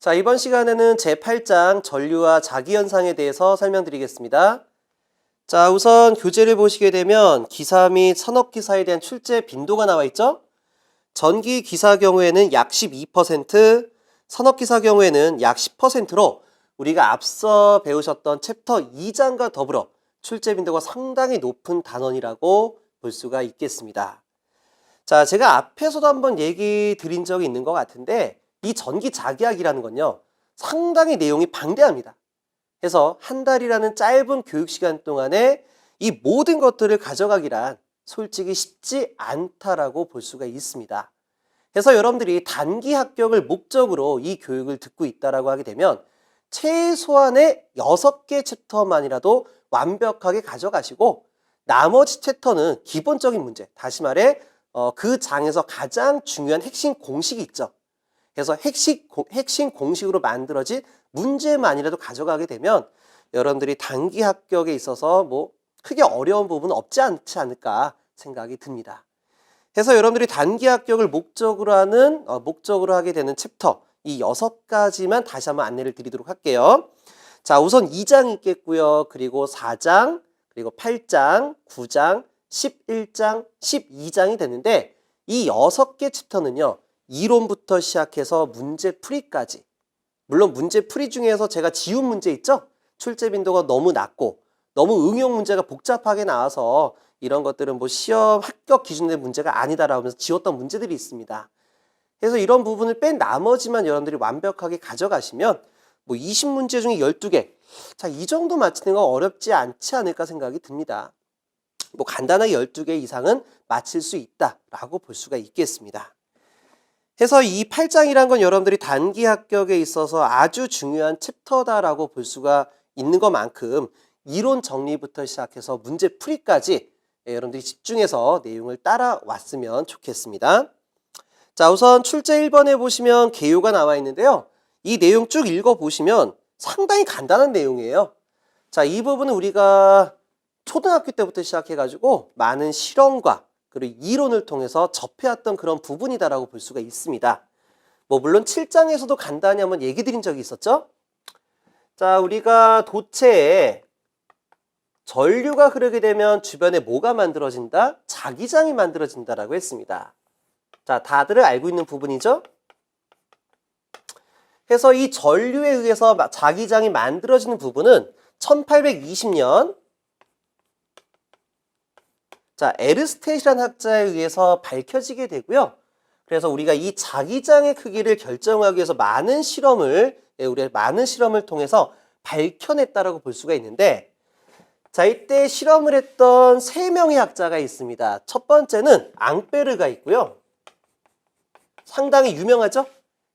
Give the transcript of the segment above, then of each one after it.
자, 이번 시간에는 제8장 전류와 자기현상에 대해서 설명드리겠습니다. 자, 우선 교재를 보시게 되면 기사 및 산업 기사에 대한 출제 빈도가 나와 있죠? 전기 기사 경우에는 약 12%, 산업 기사 경우에는 약 10%로 우리가 앞서 배우셨던 챕터 2장과 더불어 출제 빈도가 상당히 높은 단원이라고 볼 수가 있겠습니다. 자, 제가 앞에서도 한번 얘기 드린 적이 있는 것 같은데 이 전기 자기학이라는 건요. 상당히 내용이 방대합니다. 그래서 한 달이라는 짧은 교육 시간 동안에 이 모든 것들을 가져가기란 솔직히 쉽지 않다라고 볼 수가 있습니다. 그래서 여러분들이 단기 합격을 목적으로 이 교육을 듣고 있다라고 하게 되면 최소한의 6개 챕터만이라도 완벽하게 가져가시고 나머지 챕터는 기본적인 문제, 다시 말해 어, 그 장에서 가장 중요한 핵심 공식이 있죠. 그래서 고- 핵심 공식으로 만들어진 문제만이라도 가져가게 되면 여러분들이 단기 합격에 있어서 뭐 크게 어려운 부분은 없지 않지 않을까 생각이 듭니다. 그래서 여러분들이 단기 합격을 목적으로 하는 어, 목적으로 하게 되는 챕터 이 여섯 가지만 다시 한번 안내를 드리도록 할게요. 자, 우선 2장 있겠고요. 그리고 4장, 그리고 8장, 9장, 11장, 12장이 되는데 이 여섯 개 챕터는요. 이론부터 시작해서 문제 풀이까지 물론 문제 풀이 중에서 제가 지운 문제 있죠? 출제 빈도가 너무 낮고 너무 응용 문제가 복잡하게 나와서 이런 것들은 뭐 시험 합격 기준의 문제가 아니다라고 하면서 지웠던 문제들이 있습니다. 그래서 이런 부분을 뺀 나머지만 여러분들이 완벽하게 가져가시면 뭐 20문제 중에 12개. 자, 이 정도 맞히는 건 어렵지 않지 않을까 생각이 듭니다. 뭐 간단하게 12개 이상은 맞힐 수 있다라고 볼 수가 있겠습니다. 해서 이 8장이란 건 여러분들이 단기 합격에 있어서 아주 중요한 챕터다라고 볼 수가 있는 것만큼 이론 정리부터 시작해서 문제 풀이까지 예, 여러분들이 집중해서 내용을 따라왔으면 좋겠습니다. 자, 우선 출제 1번에 보시면 개요가 나와 있는데요. 이 내용 쭉 읽어보시면 상당히 간단한 내용이에요. 자, 이 부분은 우리가 초등학교 때부터 시작해가지고 많은 실험과 그리고 이론을 통해서 접해왔던 그런 부분이다라고 볼 수가 있습니다. 뭐 물론 7장에서도 간단히 한번 얘기 드린 적이 있었죠. 자, 우리가 도체에 전류가 흐르게 되면 주변에 뭐가 만들어진다? 자기장이 만들어진다라고 했습니다. 자, 다들 알고 있는 부분이죠? 그래서 이 전류에 의해서 마- 자기장이 만들어지는 부분은 1820년 자, 에르스테이라는 학자에 의해서 밝혀지게 되고요. 그래서 우리가 이 자기장의 크기를 결정하기 위해서 많은 실험을 예, 우리가 많은 실험을 통해서 밝혀냈다라고 볼 수가 있는데 자, 이때 실험을 했던 세 명의 학자가 있습니다. 첫 번째는 앙페르가 있고요. 상당히 유명하죠?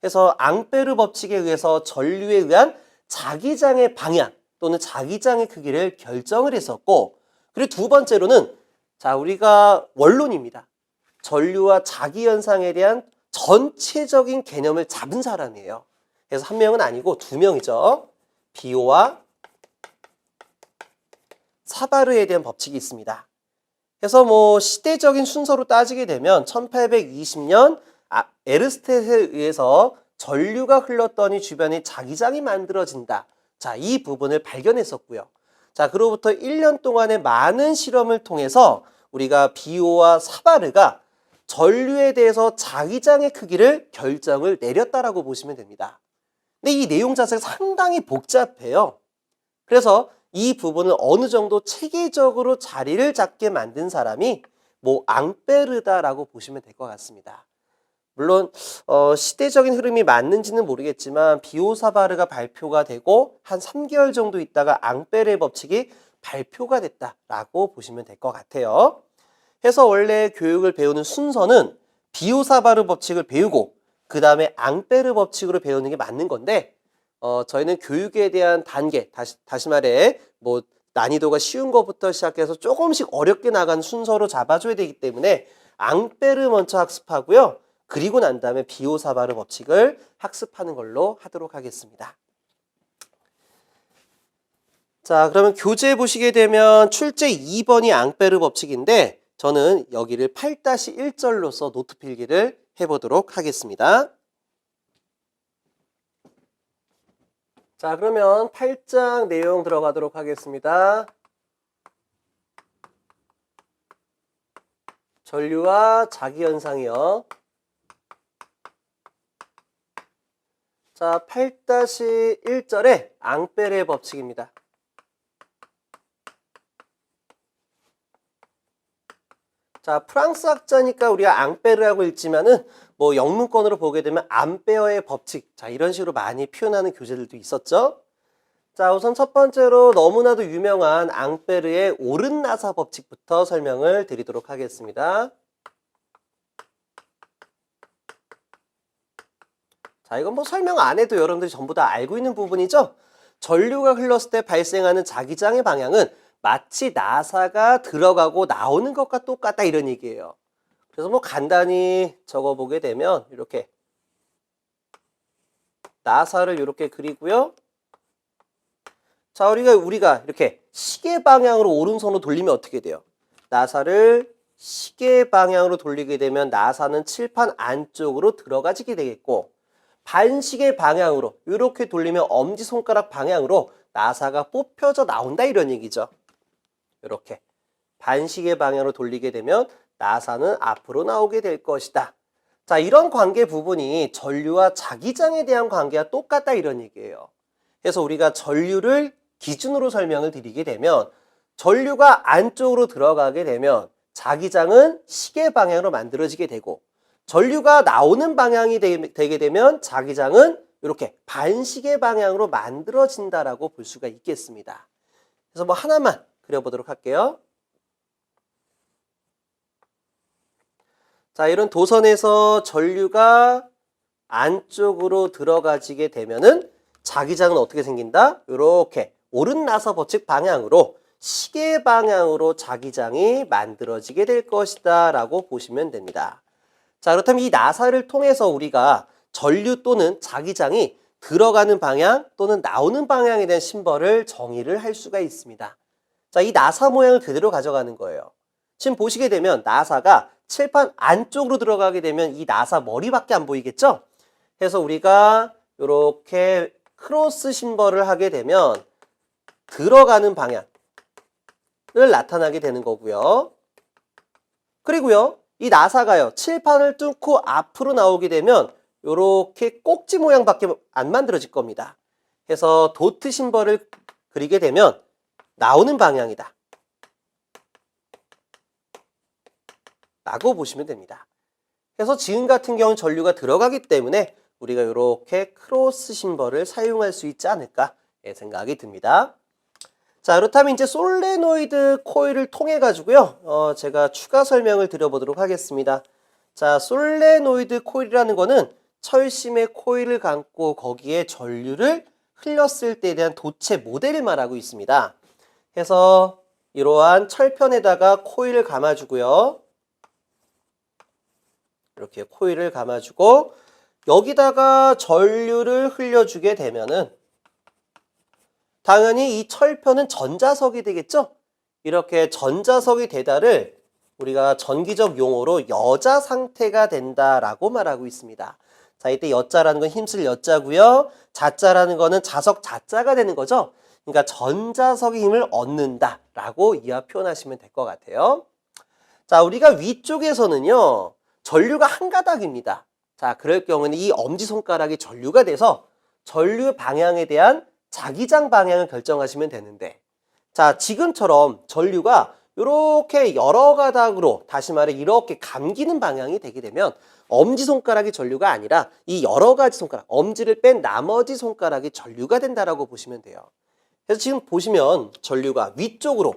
그래서 앙페르 법칙에 의해서 전류에 의한 자기장의 방향 또는 자기장의 크기를 결정을 했었고 그리고 두 번째로는 자, 우리가 원론입니다. 전류와 자기 현상에 대한 전체적인 개념을 잡은 사람이에요. 그래서 한 명은 아니고 두 명이죠. 비오와 사바르에 대한 법칙이 있습니다. 그래서 뭐 시대적인 순서로 따지게 되면 1820년 아, 에르스테에 의해서 전류가 흘렀더니 주변에 자기장이 만들어진다. 자, 이 부분을 발견했었고요. 자, 그로부터 1년 동안의 많은 실험을 통해서 우리가 비오와 사바르가 전류에 대해서 자기장의 크기를 결정을 내렸다라고 보시면 됩니다. 근데 이 내용 자체가 상당히 복잡해요. 그래서 이 부분을 어느 정도 체계적으로 자리를 잡게 만든 사람이 뭐 앙페르다라고 보시면 될 것 같습니다. 물론 어, 시대적인 흐름이 맞는지는 모르겠지만 비오사바르가 발표가 되고 한 3개월 정도 있다가 앙페르의 법칙이 발표가 됐다라고 보시면 될 것 같아요. 해서 원래 교육을 배우는 순서는 비오사바르 법칙을 배우고 그 다음에 앙페르 법칙으로 배우는 게 맞는 건데 어, 저희는 교육에 대한 단계 다시 다시 말해 뭐 난이도가 쉬운 것부터 시작해서 조금씩 어렵게 나가는 순서로 잡아줘야 되기 때문에 앙페르 먼저 학습하고요. 그리고 난 다음에 비오사바르 법칙을 학습하는 걸로 하도록 하겠습니다. 자, 그러면 교재 보시게 되면 출제 2번이 앙페르 법칙인데 저는 여기를 8-1절로서 노트 필기를 해보도록 하겠습니다. 자, 그러면 8장 내용 들어가도록 하겠습니다. 전류와 자기현상이요. 자, 8-1절에 앙페르의 법칙입니다. 자, 프랑스 학자니까 우리가 앙페르라고 읽지만은 뭐 영문권으로 보게 되면 암페어의 법칙. 자, 이런 식으로 많이 표현하는 교재들도 있었죠. 자, 우선 첫 번째로 너무나도 유명한 앙페르의 오른 나사 법칙부터 설명을 드리도록 하겠습니다. 자, 이건 뭐 설명 안 해도 여러분들이 전부 다 알고 있는 부분이죠? 전류가 흘렀을 때 발생하는 자기장의 방향은 마치 나사가 들어가고 나오는 것과 똑같다 이런 얘기예요. 그래서 뭐 간단히 적어보게 되면 이렇게 나사를 이렇게 그리고요. 자, 우리가 우리가 이렇게 시계 방향으로 오른손으로 돌리면 어떻게 돼요? 나사를 시계 방향으로 돌리게 되면 나사는 칠판 안쪽으로 들어가지게 되겠고 반시계 방향으로 이렇게 돌리면 엄지 손가락 방향으로 나사가 뽑혀져 나온다 이런 얘기죠. 이렇게 반시계 방향으로 돌리게 되면 나사는 앞으로 나오게 될 것이다. 자, 이런 관계 부분이 전류와 자기장에 대한 관계와 똑같다 이런 얘기예요. 그래서 우리가 전류를 기준으로 설명을 드리게 되면 전류가 안쪽으로 들어가게 되면 자기장은 시계 방향으로 만들어지게 되고 전류가 나오는 방향이 되, 게 되면 자기장은 이렇게 반시계 방향으로 만들어진다라고 볼 수가 있겠습니다. 그래서 뭐 하나만 그려보도록 할게요. 자, 이런 도선에서 전류가 안쪽으로 들어가지게 되면은 자기장은 어떻게 생긴다? 이렇게 오른 나사 법칙 방향으로 시계 방향으로 자기장이 만들어지게 될 것이다 라고 보시면 됩니다. 자, 그렇다면 이 나사를 통해서 우리가 전류 또는 자기장이 들어가는 방향 또는 나오는 방향에 대한 심벌을 정의를 할 수가 있습니다. 자, 이 나사 모양을 그대로 가져가는 거예요. 지금 보시게 되면 나사가 칠판 안쪽으로 들어가게 되면 이 나사 머리밖에 안 보이겠죠? 그래서 우리가 이렇게 크로스 심벌을 하게 되면 들어가는 방향을 나타나게 되는 거고요. 그리고요, 이 나사가요, 칠판을 뚫고 앞으로 나오게 되면 이렇게 꼭지 모양밖에 안 만들어질 겁니다. 그래서 도트 심벌을 그리게 되면 나오는 방향이다. 라고 보시면 됩니다. 그래서 지금 같은 경우는 전류가 들어가기 때문에 우리가 이렇게 크로스 심벌을 사용할 수 있지 않을까 생각이 듭니다. 자 그렇다면 이제 솔레노이드 코일을 통해 가지고요 어, 제가 추가 설명을 드려보도록 하겠습니다. 자 솔레노이드 코일이라는 거는 철심의 코일을 감고 거기에 전류를 흘렸을 때에 대한 도체 모델을 말하고 있습니다. 그래서 이러한 철편에다가 코일을 감아주고요. 이렇게 코일을 감아주고 여기다가 전류를 흘려주게 되면은 당연히 이 철편은 전자석이 되겠죠? 이렇게 전자석이 되다를 우리가 전기적 용어로 여자 상태가 된다라고 말하고 있습니다. 자, 이때 여자라는 건 힘쓸 여자고요. 자자라는 거는 자석 자자가 되는 거죠. 그러니까 전자석의 힘을 얻는다라고 이하 표현하시면 될 것 같아요. 자, 우리가 위쪽에서는요. 전류가 한 가닥입니다. 자, 그럴 경우는 이 엄지손가락이 전류가 돼서 전류 방향에 대한 자기장 방향을 결정하시면 되는데 자, 지금처럼 전류가 이렇게 여러 가닥으로 다시 말해 이렇게 감기는 방향이 되게 되면 엄지손가락이 전류가 아니라 이 여러 가지 손가락, 엄지를 뺀 나머지 손가락이 전류가 된다라고 보시면 돼요. 그래서 지금 보시면 전류가 위쪽으로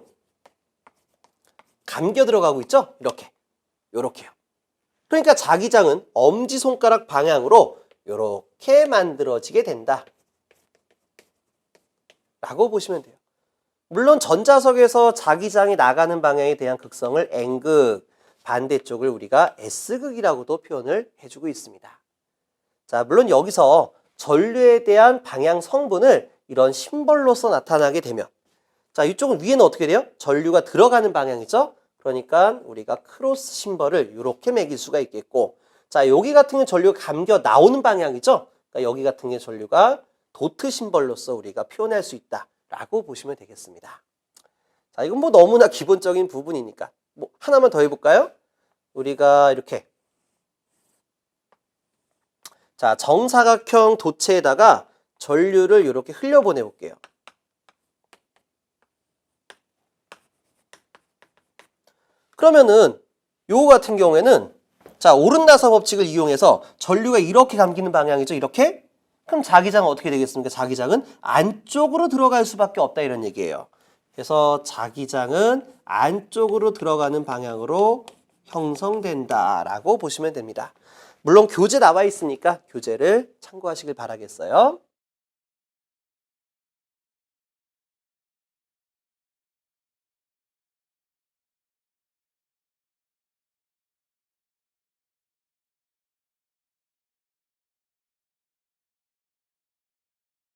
감겨 들어가고 있죠? 이렇게. 요렇게요. 그러니까 자기장은 엄지손가락 방향으로 이렇게 만들어지게 된다. 라고 보시면 돼요. 물론 전자석에서 자기장이 나가는 방향에 대한 극성을 N극, 반대쪽을 우리가 S극이라고도 표현을 해주고 있습니다. 자, 물론 여기서 전류에 대한 방향 성분을 이런 심벌로서 나타나게 되면 자, 이쪽은 위에는 어떻게 돼요? 전류가 들어가는 방향이죠? 그러니까 우리가 크로스 심벌을 이렇게 매길 수가 있겠고 자, 여기 같은 경우 전류가 감겨 나오는 방향이죠? 그러니까 여기 같은 경우 전류가 도트 심벌로서 우리가 표현할 수 있다라고 보시면 되겠습니다. 자, 이건 뭐 너무나 기본적인 부분이니까 뭐 하나만 더 해볼까요? 우리가 이렇게 자 정사각형 도체에다가 전류를 이렇게 흘려보내 볼게요. 그러면은 요거 같은 경우에는 자 오른나사 법칙을 이용해서 전류가 이렇게 감기는 방향이죠. 이렇게 그럼 자기장은 어떻게 되겠습니까? 자기장은 안쪽으로 들어갈 수밖에 없다 이런 얘기예요. 그래서 자기장은 안쪽으로 들어가는 방향으로 형성된다라고 보시면 됩니다. 물론 교재 나와 있으니까 교재를 참고하시길 바라겠어요.